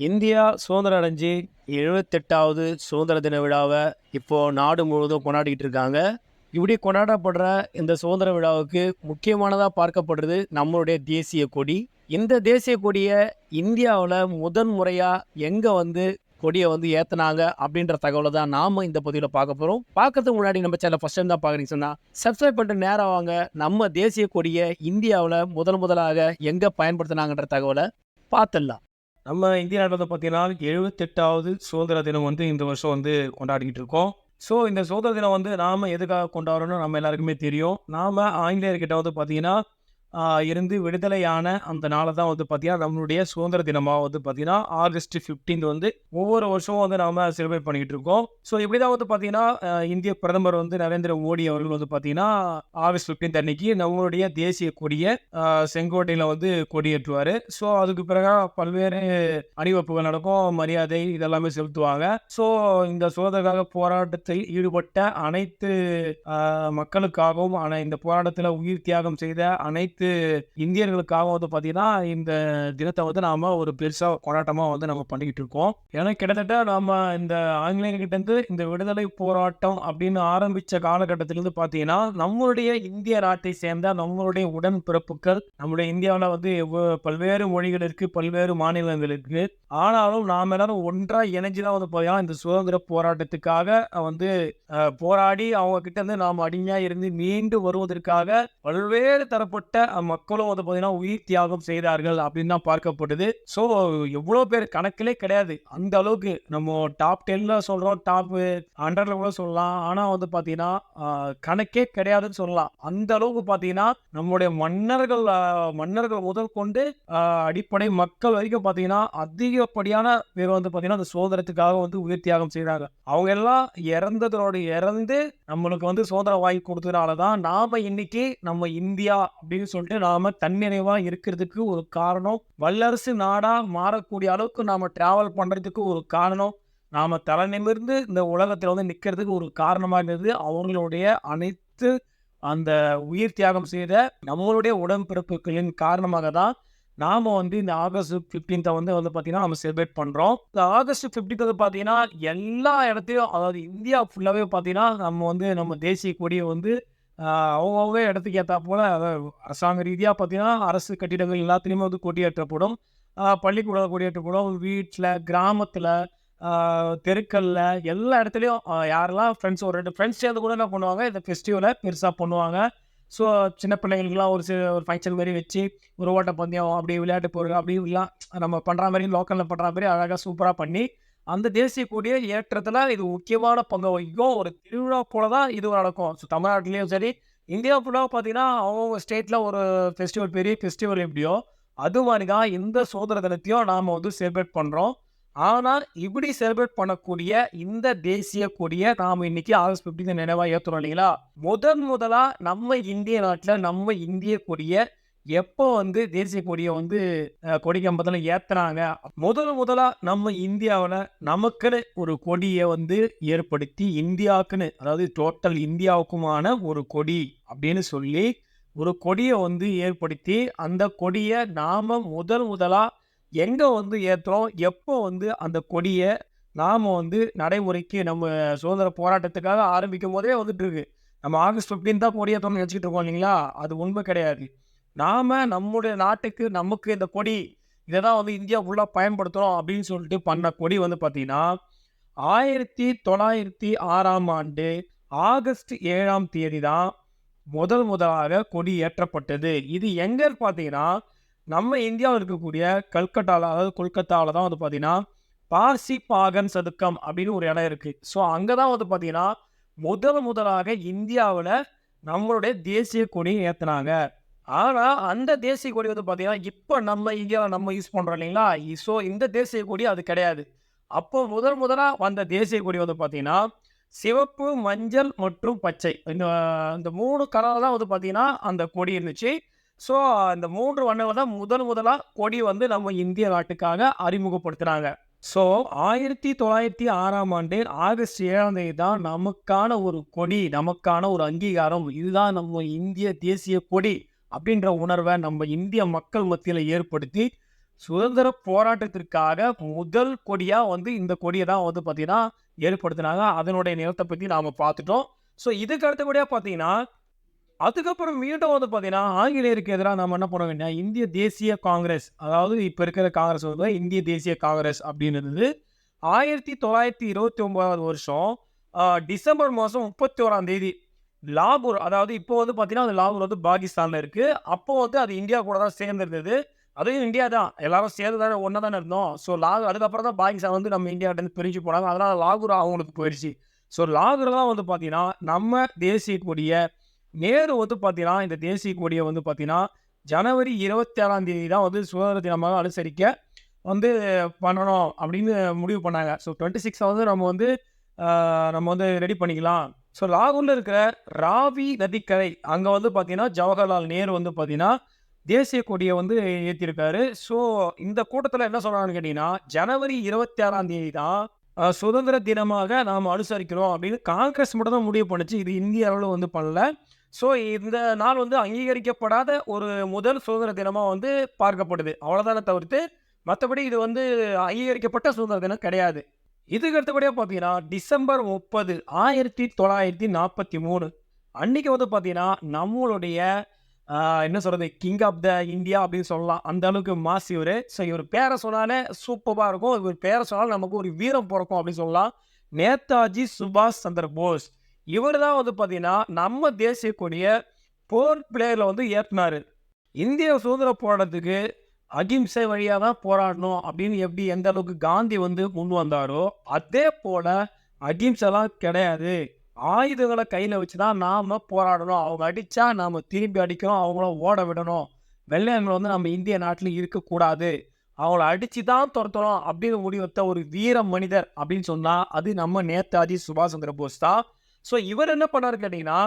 India சுதந்திரம் அடைஞ்சு எழுபத்தெட்டாவது சுதந்திர தின விழாவை இப்போது நாடு முழுவதும் கொண்டாடிக்கிட்டு இருக்காங்க. இப்படி கொண்டாடப்படுற இந்த சுதந்திர விழாவுக்கு முக்கியமானதாக பார்க்கப்படுறது நம்மளுடைய தேசிய கொடி. இந்த தேசிய கொடியை இந்தியாவில் முதன் முறையாக எங்கே வந்து கொடியை வந்து ஏற்றுனாங்க அப்படின்ற தகவலை தான் நாம் இந்த பதிவில் பார்க்க போகிறோம் பார்க்கறதுக்கு முன்னாடி நம்ம சேனல் ஃபஸ்ட் டைம் தான் பார்க்குறீங்க சொன்னால் சப்ஸ்கிரைப் பண்ணிட்டு நேரம் வாங்க. நம்ம தேசிய கொடியை இந்தியாவில் முதல் முதலாக எங்கே பயன்படுத்தினாங்கன்ற தகவலை பார்த்துடலாம். நம்ம இந்திய நாட்டில் வந்து பார்த்தீங்கன்னா எழுபத்தெட்டாவது சுதந்திர தினம் வந்து இந்த வருஷம் வந்து கொண்டாடிக்கிட்டு இருக்கோம். ஸோ இந்த சுதந்திர தினம் வந்து நாம் எதுக்காக கொண்டாடுறோம்னு நம்ம எல்லாருக்குமே தெரியும். நாம் ஆங்கிலேயர்கிட்ட வந்து பார்த்தீங்கன்னா இருந்து விடுதலையான அந்த நாளை தான் வந்து பார்த்தீங்கன்னா நம்மளுடைய சுதந்திர தினமாக வந்து பார்த்தீங்கன்னா ஆகஸ்ட் 15 வந்து ஒவ்வொரு வருஷமும் வந்து நாம் செலிப்ரேட் பண்ணிகிட்டு இருக்கோம். ஸோ இப்படி தான் வந்து பார்த்தீங்கன்னா இந்திய பிரதமர் வந்து நரேந்திர மோடி அவர்கள் வந்து பார்த்தீங்கன்னா ஆகஸ்ட் 15 அன்னைக்கு நம்மளுடைய தேசிய கொடியை செங்கோட்டையில் வந்து கொடியேற்றுவார். ஸோ அதுக்கு பிறகு பல்வேறு அணிவகுப்புகள் நடக்கும் மரியாதை இதெல்லாமே செலுத்துவாங்க. ஸோ இந்த சுதந்திரக்காக போராட்டத்தில் ஈடுபட்ட அனைத்து மக்களுக்காகவும் ஆனால் இந்த போராட்டத்தில் உயிர் தியாகம் செய்த அனைத்து இந்தியர்களுக்காகவும் வந்து பார்த்தீங்கன்னா இந்த தினத்தை வந்து நாம ஒரு பெருசாக கொண்டாட்டமாக வந்து நம்ம பண்ணிக்கிட்டு இருக்கோம். ஏன்னா கிட்டத்தட்ட நாம இந்த ஆங்கிலேயர்கிட்டேருந்து இந்த விடுதலை போராட்டம் அப்படின்னு ஆரம்பித்த காலகட்டத்திலிருந்து பார்த்தீங்கன்னா நம்மளுடைய இந்திய நாட்டை சேர்ந்த நம்மளுடைய உடன்பிறப்புகள் நம்முடைய இந்தியாவில் வந்து பல்வேறு மொழிகள் இருக்கு பல்வேறு மாநிலங்கள் இருக்கு. ஆனாலும் நாம் எல்லாரும் ஒன்றா இணைஞ்சு தான் வந்து பார்த்தீங்கன்னா இந்த சுதந்திர போராட்டத்துக்காக வந்து போராடி அவங்க கிட்ட இருந்து நாம் அடிமையா இருந்து மீண்டு வருவதற்காக பல்வேறு தரப்பட்ட மக்களும் வந்து பார்த்தீங்கன்னா உயிர் தியாகம் செய்தார்கள் அப்படின்னு தான் பார்க்கப்படுது ஸோ எவ்வளோ பேர் கணக்கிலே கிடையாது. அந்த அளவுக்கு நம்ம டாப் டென்ல சொல்கிறோம் டாப் ஹண்ட்ரட்ல கூட சொல்லலாம். ஆனால் வந்து பார்த்தீங்கன்னா கணக்கே கிடையாதுன்னு சொல்லலாம். அந்த அளவுக்கு பார்த்தீங்கன்னா நம்மளுடைய மன்னர்கள் மன்னர்கள் முதல் கொண்டு அடிப்படை மக்கள் வரைக்கும் பார்த்தீங்கன்னா அதிகப்படியான பேர் வந்து பார்த்தீங்கன்னா அந்த சுதந்திரத்துக்காக வந்து உயிர் தியாகம் செய்கிறாங்க அவங்க எல்லாம் இறந்ததோட இறந்து நம்மளுக்கு வந்து சுதந்திரம் வாங்கி கொடுத்ததுனால தான் நாம இன்னைக்கு நம்ம இந்தியா அப்படின்னு கொண்டு நாம தன்னிறைவா இருக்கிறதுக்கு ஒரு காரணம். வல்லரசு நாடா மாறக்கூடிய அளவுக்கு நாம டிராவல் பண்றதுக்கு ஒரு காரணம். நாம தலை நிமிர்ந்து இந்த உலகத்துல வந்து நிக்கிறதுக்கு ஒரு காரணமா இருந்தது. அவங்களுடைய அனைத்து அந்த உயிர் தியாகம் செய்த நம்மளுடைய உடன்பிறப்புகளின் காரணமாக தான் நாம வந்து இந்த ஆகஸ்ட் 15th வந்து வந்து பார்த்தீங்கன்னா நம்ம செலிப்ரேட் பண்ணுறோம் இந்த ஆகஸ்ட் 15th வந்து பார்த்தீங்கன்னா எல்லா இடத்தையும் அதாவது இந்தியா ஃபுல்லாகவே பார்த்தீங்கன்னா நம்ம வந்து நம்ம தேசிய கொடியை வந்து அவங்கவுங்க இடத்துக்கு ஏற்றா போல அரசாங்க ரீதியாக பார்த்தீங்கன்னா அரசு கட்டிடங்கள் எல்லாத்துலேயுமே வந்து கொடியேற்றப்படும். பள்ளிக்கூடம் கொடியேற்றப்படும். வீட்டில் கிராமத்தில் தெருக்களில் எல்லா இடத்துலையும் யாரெல்லாம் ஃப்ரெண்ட்ஸ் ஒரு ரெண்டு ஃப்ரெண்ட்ஸ் சேர்ந்து கூட என்ன பண்ணுவாங்க இந்த ஃபெஸ்டிவலை பெருசாக பண்ணுவாங்க. ஸோ சின்ன பிள்ளைங்களுக்குலாம் ஒரு சில ஒரு ஃபங்க்ஷன் மாதிரி வச்சு ஒரு ஓட்ட பந்தயம் அப்படி விளையாட்டு போகிறது அப்படி எல்லாம் நம்ம பண்ணுற மாதிரி லோக்கலில் பண்ணுற மாதிரி அழகாக சூப்பராக பண்ணி அந்த தேசிய கொடியை ஏற்றத்தில் இது முக்கியமான பங்கு வகிக்கும். ஒரு திருவிழா போல தான் இது நடக்கும். ஸோ தமிழ்நாட்டிலையும் சரி இந்தியா ஃபுல்லாக பார்த்தீங்கன்னா அவங்கவுங்க ஸ்டேட்டில் ஒரு ஃபெஸ்டிவல் பெரிய ஃபெஸ்டிவல் எப்படியோ அது மாதிரி தான் இந்த சுதந்திர தினத்தையும் நாம் வந்து செலிப்ரேட் பண்ணுறோம் ஆனால் இப்படி செலிப்ரேட் பண்ணக்கூடிய இந்த தேசிய கொடியை நாம் இன்னைக்கு ஆகஸ்ட் 15 நினைவாக ஏற்றுறோம் இல்லைங்களா? முதன் முதலாக நம்ம இந்திய நாட்டில் நம்ம இந்திய கொடியை எப்போ வந்து தேசிய கொடியை வந்து கொடி கம்பத்தில் ஏத்துனாங்க? முதல் முதலா நம்ம இந்தியாவில் நமக்குன்னு ஒரு கொடியை வந்து ஏற்படுத்தி இந்தியாவுக்குன்னு அதாவது டோட்டல் இந்தியாவுக்குமான ஒரு கொடி அப்படின்னு சொல்லி ஒரு கொடியை வந்து ஏற்படுத்தி அந்த கொடியை நாம் முதல் முதலாக எங்கே வந்து ஏற்றுறோம் எப்போ வந்து அந்த கொடியை நாம் வந்து நடைமுறைக்கு நம்ம சுதந்திர போராட்டத்துக்காக ஆரம்பிக்கும் போதே வந்துட்டு இருக்கு நம்ம ஆகஸ்ட் 15 தான் கொடியேற்றோம்னு வச்சுக்கிட்டு இருக்கோம் இல்லைங்களா? அது உண்மை கிடையாது. நாம் நம்முடைய நாட்டுக்கு நமக்கு இந்த கொடி இதை தான் வந்து இந்தியா ஃபுல்லாக பயன்படுத்துகிறோம் அப்படின்னு சொல்லிட்டு பண்ண கொடி வந்து பார்த்தீங்கன்னா ஆயிரத்தி தொள்ளாயிரத்தி ஆறாம் ஆண்டு ஆகஸ்ட் ஏழாம் தேதி தான் முதல் முதலாக கொடி ஏற்றப்பட்டது. இது எங்கன்னு பார்த்தீங்கன்னா நம்ம இந்தியாவில் இருக்கக்கூடிய கல்கட்டாவில் அதாவது கொல்கத்தாவில் தான் வந்து பார்த்தீங்கன்னா பார்சி பாகன் சதுக்கம் அப்படின்னு ஒரு இடம் இருக்குது ஸோ அங்கே தான் வந்து பார்த்தீங்கன்னா முதல் முதலாக இந்தியாவில் நம்மளுடைய தேசிய கொடியை ஏற்றுனாங்க ஆனால் அந்த தேசிய கொடி வந்து பார்த்தீங்கன்னா இப்போ நம்ம இந்தியாவில் நம்ம யூஸ் பண்ணுறோம் இல்லைங்களா? ஸோ இந்த தேசிய கொடி அது கிடையாது. அப்போ முதல் முதலாக வந்த தேசிய கொடி வந்து பார்த்தீங்கன்னா சிவப்பு மஞ்சள் மற்றும் பச்சை. இந்த இந்த மூணு கலர் தான் வந்து பார்த்தீங்கன்னா அந்த கொடி இருந்துச்சு. ஸோ அந்த மூன்று வண்ணங்கள் தான் முதல் முதலாக கொடி வந்து நம்ம இந்திய நாட்டுக்காக அறிமுகப்படுத்துகிறாங்க ஸோ ஆயிரத்தி தொள்ளாயிரத்தி ஆறாம் ஆண்டு ஆகஸ்ட் ஏழாம் தேதி தான் நமக்கான ஒரு கொடி நமக்கான ஒரு அங்கீகாரம். இதுதான் நம்ம இந்திய தேசிய கொடி. அப்படின்ற உணர்வை நம்ம இந்திய மக்கள் மத்தியில் ஏற்படுத்தி சுதந்திர போராட்டத்திற்காக முதல் கொடியாக வந்து இந்த கொடியை தான் வந்து பார்த்தீங்கன்னா ஏற்படுத்தினாங்க. அதனுடைய நிலத்தை பற்றி நாம் பார்த்துட்டோம். ஸோ இதுக்கு அடுத்தபடியாக பார்த்தீங்கன்னா, அதுக்கப்புறம் மீண்டும் வந்து பார்த்தீங்கன்னா, ஆங்கிலேயருக்கு எதிராக நம்ம என்ன பண்ண அப்படின்னா, இந்திய தேசிய காங்கிரஸ் அதாவது இப்போ இருக்கிற காங்கிரஸ் வந்து இந்திய தேசிய காங்கிரஸ் அப்படின்றது ஆயிரத்தி தொள்ளாயிரத்தி இருபத்தி ஒன்பதாவது வருஷம் டிசம்பர் டிசம்பர் மாசம் 31ஆம் தேதி லாகூர் அதாவது இப்போ வந்து பார்த்தீங்கன்னா, அந்த லாகூர் வந்து பாகிஸ்தானில் இருக்குது அப்போ வந்து அது இந்தியா கூட தான் சேர்ந்துருந்தது அதுவும் இந்தியா தான். எல்லாரும் சேர்ந்து தானே ஒன்றா தானே இருந்தோம். ஸோ லாகூர் அதுக்கப்புறம் தான் பாகிஸ்தான் வந்து நம்ம இந்தியாவிட்டேருந்து பிரிஞ்சு போனாங்க. அதனால் லாகூர் அவங்களுக்கு போயிடுச்சு. ஸோ லாகூர் தான் வந்து பார்த்தீங்கன்னா, நம்ம தேசிய கொடியை நேரு வந்து பார்த்தீங்கன்னா, இந்த தேசிய கொடியை வந்து பார்த்தீங்கன்னா, ஜனவரி 27ஆம் தேதி தான் வந்து சுதந்திர தினமாக அனுசரிக்க வந்து பண்ணணும் அப்படின்னு முடிவு பண்ணாங்க. ஸோ 26 வந்து நம்ம வந்து நம்ம வந்து ரெடி பண்ணிக்கலாம். ஸோ லாகூரில் இருக்கிற ராவி நதிக்கரை அங்கே வந்து பார்த்தீங்கன்னா, ஜவஹர்லால் நேரு வந்து பார்த்தீங்கன்னா, தேசிய கொடியை வந்து ஏற்றிருக்காரு ஸோ இந்த கூட்டத்தில் என்ன சொல்கிறாங்கன்னு கேட்டிங்கன்னா ஜனவரி 26ஆம் தேதி தான் சுதந்திர தினமாக நாம் அனுசரிக்கிறோம் அப்படின்னு காங்கிரஸ் மட்டும் தான் முடிவு பண்ணுச்சு. இது இந்திய அளவில் வந்து பண்ணல. ஸோ இந்த நாள் வந்து அங்கீகரிக்கப்படாத ஒரு முதல் சுதந்திர தினமாக வந்து பார்க்கப்படுது. அவ்வளோதானே தவிர்த்து, மற்றபடி இது வந்து அங்கீகரிக்கப்பட்ட சுதந்திர தினம் கிடையாது. இதுக்கு அடுத்தபடியாக பார்த்தீங்கன்னா, டிசம்பர் 30 1943 அன்னைக்கு வந்து பார்த்தீங்கன்னா, நம்மளுடைய என்ன சொல்கிறது கிங் ஆஃப் த இந்தியா அப்படின்னு சொல்லலாம். அந்த அளவுக்கு மாஸ் இவர் ஸோ இவர் பேர சொன்னாலே சூப்பராக இருக்கும். இவர் பேர சொன்னால் நமக்கு ஒரு வீரம் பிறக்கும் அப்படின்னு சொல்லலாம். நேதாஜி சுபாஷ் சந்திர போஸ். இவர் தான் வந்து பார்த்தீங்கன்னா, நம்ம தேசிய கொடிய போர்ட் பிளேயரில் வந்து ஏற்றினார் இந்திய சுதந்திர போராட்டத்துக்கு அகிம்சை வழியாக தான் போராடணும் அப்படின்னு எப்படி எந்த அளவுக்கு காந்தி வந்து முன் வந்தாரோ, அதே போல அகிம்சைலாம் கிடையாது. ஆயுதங்களை கையில் வச்சு தான் நாம் போராடணும். அவங்க அடித்தா நாம் திரும்பி அடிக்கணும். அவங்கள ஓட விடணும். வெள்ளையர்கள் வந்து நம்ம இந்திய நாட்டில் இருக்கக்கூடாது. அவங்கள அடித்து தான் துரத்தணும் அப்படின்னு முடிவெடுத்த ஒரு வீர மனிதர் அப்படின்னு சொன்னால் அது நம்ம நேதாஜி சுபாஷ் சந்திர போஸ் தான். ஸோ இவர் என்ன பண்ணார் கேட்டிங்கன்னா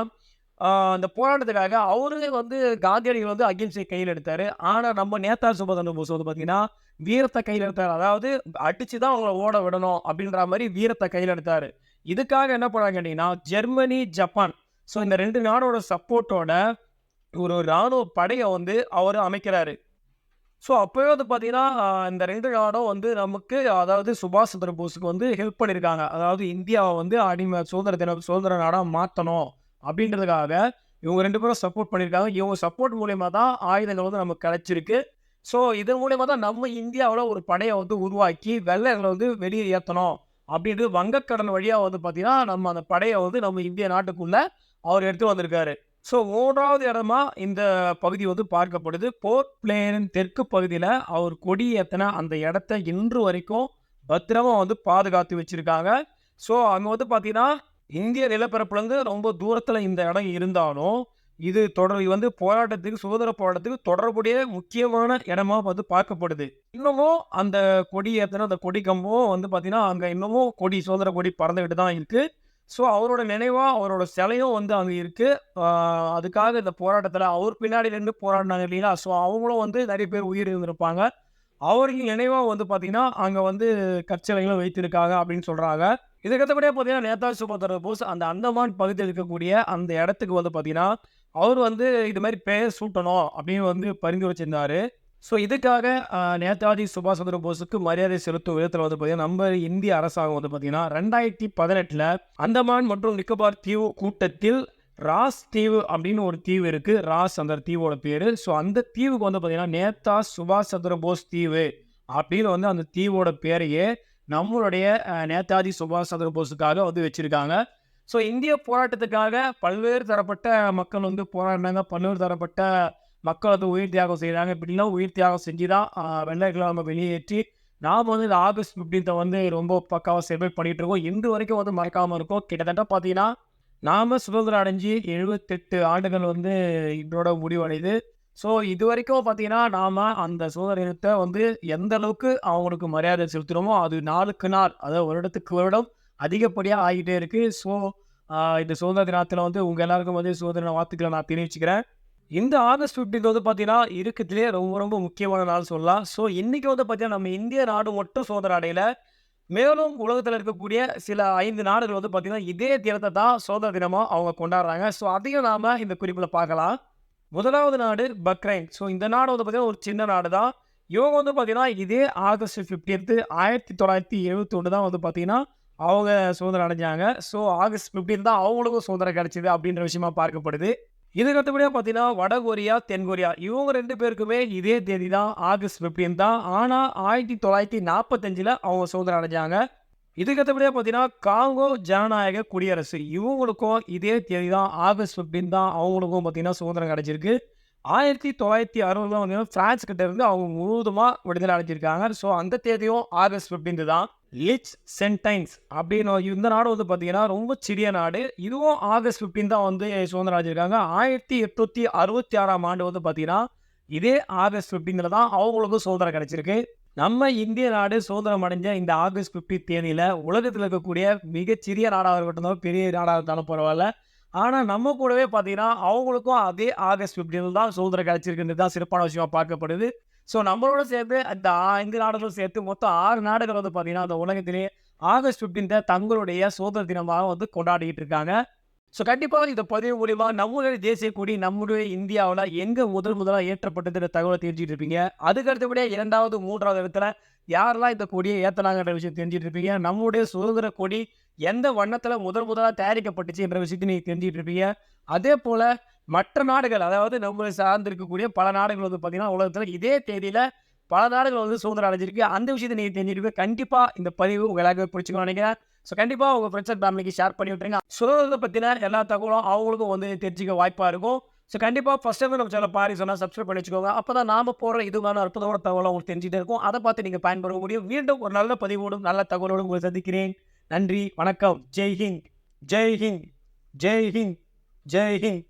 அந்த போராட்டத்துக்காக அவரே வந்து காந்தியடிகள் வந்து அகிம்சை கையில் எடுத்தார். ஆனால் நம்ம நேதா சுபாஷ் போஸ் வந்து பார்த்தீங்கன்னா, வீரத்தை கையில் எடுத்தார். அதாவது அடித்து தான் அவங்கள ஓட விடணும் அப்படின்ற மாதிரி வீரத்தை கையில் எடுத்தார். இதுக்காக என்ன பண்ணாங்க கேட்டிங்கன்னா ஜெர்மனி, ஜப்பான். ஸோ இந்த ரெண்டு நாடோட சப்போர்ட்டோட ஒரு ராணுவ படையை வந்து அவர் அமைக்கிறாரு. ஸோ அப்பவே வந்து பார்த்தீங்கன்னா, இந்த ரெண்டு நாடும் வந்து நமக்கு அதாவது சுபாஷ் சந்திர போஸுக்கு வந்து ஹெல்ப் பண்ணியிருக்காங்க. அதாவது இந்தியாவை வந்து அடிமை சுதந்திர தின சுதந்திர நாடாக மாற்றணும் அப்படின்றதுக்காக இவங்க ரெண்டு பேரும் சப்போர்ட் பண்ணியிருக்காங்க. இவங்க சப்போர்ட் மூலயமா தான் ஆயுதங்கள் வந்து நமக்கு கிடச்சிருக்கு ஸோ இதன் மூலயமா தான் நம்ம இந்தியாவில் ஒரு படையை வந்து உருவாக்கி வெள்ளையர்கள வந்து வெளியே ஏற்றணும் அப்படின்றது வங்கக்கடன் வழியாக வந்து பார்த்திங்கன்னா நம்ம அந்த படையை வந்து நம்ம இந்திய நாட்டுக்குள்ளே அவர் எடுத்து வந்திருக்காரு. ஸோ மூன்றாவது இடமா இந்த பகுதி வந்து பார்க்கப்படுது. போர்ட் பிளேயரின் தெற்கு பகுதியில் அவர் கொடி ஏற்றின அந்த இடத்த இன்று வரைக்கும் பத்திரமா வந்து பாதுகாத்து வச்சுருக்காங்க ஸோ அங்கே வந்து பார்த்தீங்கன்னா, இந்திய நிலப்பரப்புலேருந்து ரொம்ப தூரத்தில் இந்த இடம் இருந்தாலும், இது தொடர் இது வந்து போராட்டத்துக்கு சுதந்திர போராட்டத்துக்கு தொடர்புடைய முக்கியமான இடமா வந்து பார்க்கப்படுது. இன்னமும் அந்த கொடி ஏற்றின அந்த கொடி கம்பம் வந்து பார்த்தீங்கன்னா, அங்கே இன்னமும் கொடி சுதந்திர கொடி பறந்துக்கிட்டு தான் இருக்குது ஸோ அவரோட நினைவாக அவரோட சிலையும் வந்து அங்கே இருக்குது அதுக்காக இந்த போராட்டத்தில் அவர் பின்னாடியிலேருந்து போராடினாங்க இல்லைங்களா? ஸோ அவங்களும் வந்து நிறைய பேர் உயிர் இருந்திருப்பாங்க அவர்கள் நினைவாக வந்து பார்த்திங்கன்னா அங்கே வந்து கற்சிலைகளும் வைத்திருக்காங்க அப்படின்னு சொல்கிறாங்க இதுக்கு பார்த்தீங்கன்னா, நேதாஜி சுபாஷ் சந்திர போஸ் அந்த அந்தமான் பகுதியில் இருக்கக்கூடிய அந்த இடத்துக்கு வந்து பார்த்தீங்கன்னா, அவர் வந்து இது மாதிரி பெயர் சூட்டணும் அப்படின்னு வந்து பரிந்துரைச்சிருந்தாரு. ஸோ இதுக்காக நேதாஜி சுபாஷ் சந்திர போஸுக்கு மரியாதை செலுத்தும் விதத்தில் வந்து பார்த்தீங்கன்னா, நம்ம இந்திய அரசாங்கம் வந்து பார்த்தீங்கன்னா, 2018ல அந்தமான் மற்றும் நிக்கோபார் தீவு கூட்டத்தில் ராஸ் தீவு அப்படின்னு ஒரு தீவு இருக்குது ராஸ் அந்த தீவோட பேர் ஸோ அந்த தீவுக்கு வந்து பார்த்தீங்கன்னா, நேதா சுபாஷ் சந்திர போஸ் தீவு அப்படின்னு வந்து அந்த தீவோட பேரையே நம்மளுடைய நேதாஜி சுபாஷ் சந்திர போஸுக்காக வந்து வச்சுருக்காங்க ஸோ இந்திய போராட்டத்துக்காக பல்வேறு தரப்பட்ட மக்கள் வந்து போராடினாங்க. பல்வேறு தரப்பட்ட மக்கள் வந்து உயிர் தியாகம் செய்கிறாங்க இப்படிலாம் உயிர் தியாகம் செஞ்சு தான் அ நம்ம வெளியேற்றி, நாம் வந்து இந்த ஆகஸ்ட் 15த்த வந்து ரொம்ப பக்காவாக செலிப்ரேட் பண்ணிகிட்டு இருக்கோம். இன்று வரைக்கும் வந்து மறக்காமல் இருக்கோம். கிட்டத்தட்ட பார்த்தீங்கன்னா, நாம் சுதந்திரம் அடைஞ்சு 78 ஆண்டுகள் வந்து இதோட முடிவடையுது. ஸோ இது வரைக்கும் பார்த்தீங்கன்னா, நாம் அந்த சுதந்திர வந்து எந்த அளவுக்கு அவங்களுக்கு மரியாதை செலுத்துகிறோமோ அது நாளுக்கு நாள் அதாவது வருடத்துக்கு வருடம் அதிகப்படியாக ஆகிட்டே இருக்குது ஸோ இந்த சுதந்திர தினத்தில் வந்து உங்கள் எல்லாருக்கும் வந்து சுதந்திர வாத்துக்களை நான் தெரிவிச்சுக்கிறேன். இந்த ஆகஸ்ட் 15 வந்து பார்த்தீங்கன்னா, இருக்கிறதுலே ரொம்ப ரொம்ப முக்கியமான நாள் சொல்லலாம். ஸோ இன்றைக்கி வந்து பார்த்தீங்கன்னா, நம்ம இந்திய நாடு மட்டும் சுதந்திரம் அடையில மேலும் உலகத்தில் இருக்கக்கூடிய சில ஐந்து நாடுகள் வந்து பார்த்திங்கன்னா இதே தினத்தை தான் சுதந்திர தினமாக அவங்க கொண்டாடுறாங்க. ஸோ அதையும் நாம் இந்த குறிப்பில் பார்க்கலாம். முதலாவது நாடு பக்ரைன். ஸோ இந்த நாடு வந்து பார்த்தீங்கன்னா, ஒரு சின்ன நாடு தான். இவங்க வந்து பார்த்திங்கன்னா இதே ஆகஸ்ட் ஃபிஃப்டீன்த்து ஆயிரத்தி தொள்ளாயிரத்தி எழுபத்தொன்று தான் வந்து பார்த்திங்கன்னா அவங்க சுதந்திரம் அடைஞ்சாங்க. ஸோ ஆகஸ்ட் ஃபிஃப்டீன் தான் அவங்களுக்கும் சுதந்திரம் கிடச்சிது அப்படின்ற விஷயமா பார்க்கப்படுது. இதுக்கு அடுத்தபடியாக பார்த்தீங்கன்னா வடகொரியா தென்கொரியா. இவங்க ரெண்டு பேருக்குமே இதே தேதி தான் ஆகஸ்ட் ஃபிஃப்டீன் தான். ஆனால் ஆயிரத்தி தொள்ளாயிரத்தி நாற்பத்தஞ்சில் அவங்க சுதந்திரம் அடைஞ்சாங்க. இதுக்கு பார்த்தீங்கன்னா காங்கோ ஜனநாயக குடியரசு. இவங்களுக்கும் இதே தேதி தான் ஆகஸ்ட் ஃபிஃப்டீன் தான் அவங்களுக்கும் பார்த்தீங்கன்னா சுதந்திரம் கிடச்சிருக்கு. ஆயிரத்தி தொள்ளாயிரத்தி அறுபதுல பார்த்தீங்கன்னா ஃப்ரான்ஸ் கிட்ட இருந்து அவங்க முழுவதுமாக விடுதலை அடைஞ்சிருக்காங்க. ஸோ அந்த தேதியும் ஆகஸ்ட் ஃபிஃப்டீன் தான். லிச் சென்டைன்ஸ் அப்படின்னு இந்த நாடு வந்து பார்த்தீங்கன்னா ரொம்ப சிறிய நாடு. இதுவும் ஆகஸ்ட் ஃபிஃப்டீன் தான் வந்து சுதந்திரம் அடைஞ்சிருக்காங்க. ஆயிரத்தி எட்நூற்றி அறுபத்தி ஆறாம் ஆண்டு வந்து பார்த்தீங்கன்னா இதே ஆகஸ்ட் ஃபிஃப்டீனில் தான் அவங்களுக்கும் சுதந்திரம் கிடச்சிருக்கு. நம்ம இந்திய நாடு சுதந்திரம் அடைஞ்ச இந்த ஆகஸ்ட் ஃபிஃப்டீன் தேதியில் உலகத்தில் இருக்கக்கூடிய மிகச்சிறிய நாடாக இருக்கட்டும் பெரிய நாடாக இருந்தாலும் பரவாயில்ல. ஆனால் நம்ம கூடவே பார்த்தீங்கன்னா அவங்களுக்கும் அதே ஆகஸ்ட் ஃபிஃப்டீனில் தான் சுதந்திரம் கிடச்சிருக்குன்றது தான் சிறப்பான விஷயமாக பார்க்கப்படுது. ஸோ நம்மளோட சேர்த்து அந்த ஐந்து நாடுகளும் சேர்த்து மொத்தம் ஆறு நாடுகள் வந்து பார்த்தீங்கன்னா அந்த உலகத்திலேயே ஆகஸ்ட் ஃபிஃப்டீன்த்தை தங்களுடைய சுதந்திர தினமாக வந்து கொண்டாடிக்கிட்டு இருக்காங்க. ஸோ கண்டிப்பாக இந்த பதிவு மூலிமா நம்மளுடைய தேசிய கொடி நம்முடைய இந்தியாவில் எங்கே முதல் முதலாக ஏற்றப்பட்டதுன்ற தகவலை தெரிஞ்சுட்டு இருப்பீங்க. அதுக்கு அடுத்தபடியாக இரண்டாவது மூன்றாவது இடத்துல யாரெல்லாம் இந்த கொடியை ஏற்றினாங்கன்ற விஷயம் தெரிஞ்சுட்டு இருப்பீங்க. நம்முடைய சுதந்திர கொடி எந்த வண்ணத்தில் முதல் முதலாக தயாரிக்கப்பட்டுச்சு என்ற விஷயத்தை நீங்கள் தெரிஞ்சுட்டு இருப்பீங்க. அதே போல் மற்ற நாடுகள் அதாவது நம்ம சார்ந்திருக்கக்கூடிய பல நாடுகள் வந்து பார்த்திங்கன்னா உலகத்தில் இதே தேதியில் பல நாடுகள் வந்து சுதந்திரம் அடைஞ்சிருக்கு. அந்த விஷயத்தை நீங்கள் தெரிஞ்சுட்டு கண்டிப்பாக இந்த பதிவு உங்களுக்கு பிடிச்சிக்கணும் நினைக்கிறேன். ஸோ கண்டிப்பாக உங்கள் ஃப்ரெண்ட்ஸ் அண்ட் ஃபேமிலிக்கு ஷேர் பண்ணி விட்டுருங்க. சுதந்திரத்தை பற்றின எல்லா தகவலும் அவங்களுக்கும் வந்து தெரிஞ்சிக்க வாய்ப்பாக இருக்கும். ஸோ கண்டிப்பாக ஃபஸ்ட் டைம் நம்ம சேனல் பாரி சொன்னால் சப்ஸ்கிரைப் பண்ணி வச்சுக்கோங்க அப்போ தான் நாம் போகிற இதுமான அற்புதமான தகவலாக உங்களுக்கு தெரிஞ்சுட்டே இருக்கும். அதை பார்த்து நீங்கள் பயன்பெற முடியும். மீண்டும் ஒரு நல்ல பதிவோடும் நல்ல தகவலோடும் உங்களை சந்திக்கிறேன். நன்றி வணக்கம். ஜெய் ஹிந்த். ஜெய் ஹிந்த்.